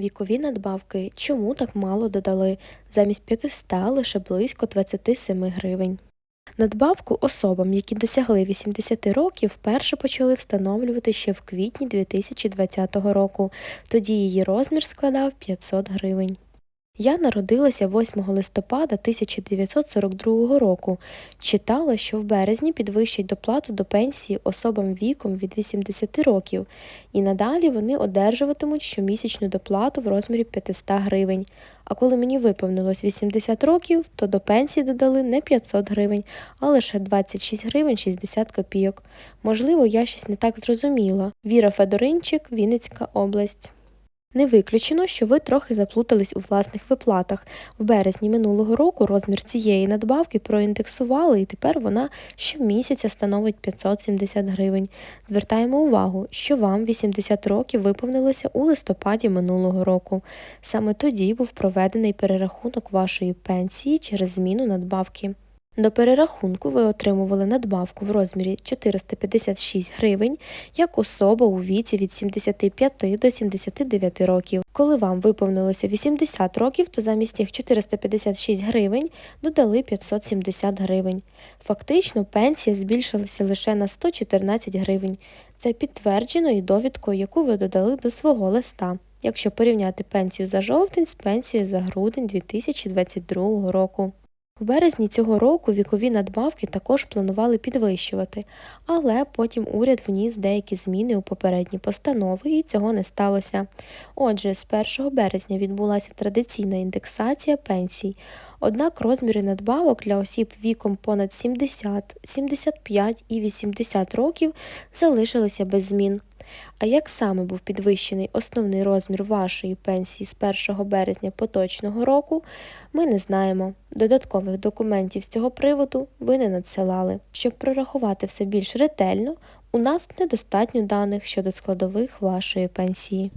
Вікові надбавки чому так мало додали? Замість 500 лише близько 27 гривень. Надбавку особам, які досягли 80 років, вперше почали встановлювати ще в квітні 2020 року. Тоді її розмір складав 500 гривень. Я народилася 8 листопада 1942 року. Читала, що в березні підвищать доплату до пенсії особам віком від 80 років, і надалі вони одержуватимуть щомісячну доплату в розмірі 500 гривень. А коли мені виповнилось 80 років, то до пенсії додали не 500 гривень, а лише 26 гривень 60 копійок. Можливо, я щось не так зрозуміла. Віра Федоринчик, Вінницька область. Не виключено, що ви трохи заплутались у власних виплатах. В березні минулого року розмір цієї надбавки проіндексували, і тепер вона щомісяця становить 570 гривень. Звертаємо увагу, що вам 80 років виповнилося у листопаді минулого року. Саме тоді був проведений перерахунок вашої пенсії через зміну надбавки. До перерахунку ви отримували надбавку в розмірі 456 гривень як особа у віці від 75 до 79 років. Коли вам виповнилося 80 років, то замість цих 456 гривень додали 570 гривень. Фактично пенсія збільшилася лише на 114 гривень. Це підтверджено і довідкою, яку ви додали до свого листа. Якщо порівняти пенсію за жовтень з пенсією за грудень 2022 року. В березні цього року вікові надбавки також планували підвищувати, але потім уряд вніс деякі зміни у попередні постанови і цього не сталося. Отже, з 1 березня відбулася традиційна індексація пенсій. Однак розміри надбавок для осіб віком понад 70, 75 і 80 років залишилися без змін. А як саме був підвищений основний розмір вашої пенсії з 1 березня поточного року, ми не знаємо. Додаткових документів з цього приводу ви не надсилали. Щоб прорахувати все більш ретельно, у нас недостатньо даних щодо складових вашої пенсії.